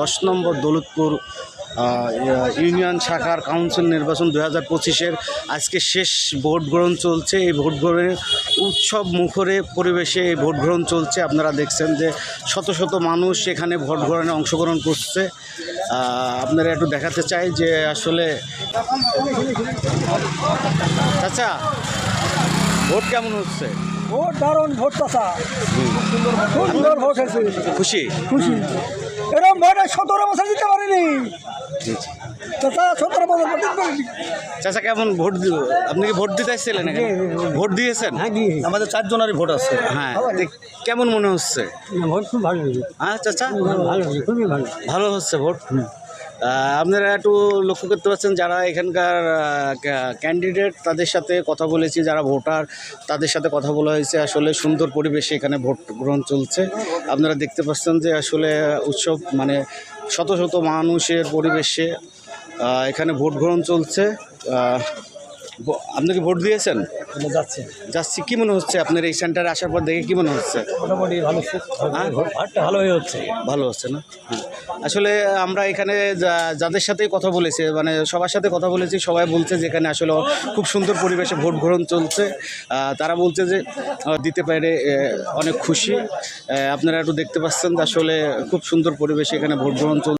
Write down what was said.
দশ নম্বর দৌলতপুর ইউনিয়ন শাখার কাউন্সিল নির্বাচন দু হাজার পঁচিশের আজকে শেষ ভোট গ্রহণ চলছে। এই ভোট গ্রহণের উৎসব মুখরে পরিবেশে এই ভোট গ্রহণ চলছে। আপনারা দেখছেন যে শত শত মানুষ এখানে ভোট গ্রহণে অংশগ্রহণ করছে। আপনারা একটু দেখাতে চাই যে আসলে আচ্ছা ভোট কেমন হচ্ছে? ভোট দারুণ ভোট চাষা সুন্দর ভোট হয়েছে। খুশি? খুশি। আর সতেরো বছর দিতে পারিনি। চাষা সতেরো বছর ভোট দিতে পারিনি। চাচা কেমন ভোট আপনি কি ভোট দিতে আসছিলেন এখানে? ভোট দিয়েছেন? হ্যাঁ আমাদের চারজনেরই ভোট আছে। হ্যাঁ কেমন মনে হচ্ছে? ভোট খুব ভালো হ্যাঁ চাচা? ভালো খুবই ভালো। ভালো হচ্ছে ভোট? আপনারা একটু লক্ষ্য করতে পারছেন যারা এখানকার ক্যান্ডিডেট তাদের সাথে কথা বলেছি যারা ভোটার তাদের সাথে কথা বলা হয়েছে। আসলে সুন্দর পরিবেশে এখানে ভোট গ্রহণ চলছে। আপনারা দেখতে পাচ্ছেন যে আসলে উৎসব মানে শত শত মানুষের পরিবেশে এখানে ভোট গ্রহণ চলছে আপনি কি ভোট দিয়েছেন? যাচ্ছে। যাচ্ছি কি মনে হচ্ছে আপনার এই সেন্টারে আসার পর দেখে কি মনে হচ্ছে? মোটামুটি ভালো হ্যাঁ? ভালো হয়ে হচ্ছে। ভালো হচ্ছে না? হ্যাঁ। আসলে আমরা এখানে যা- যাদের সাথেই কথা বলেছি মানে সবার সাথে কথা বলেছি সবাই বলছে যে এখানে আসলে খুব সুন্দর পরিবেশে ভোট গ্রহণ চলছে। তারা বলছে যে দিতে পারে অনেক খুশি। আপনারা একটু দেখতে পাচ্ছেন যে আসলে খুব সুন্দর পরিবেশে এখানে ভোট গ্রহণ চলছে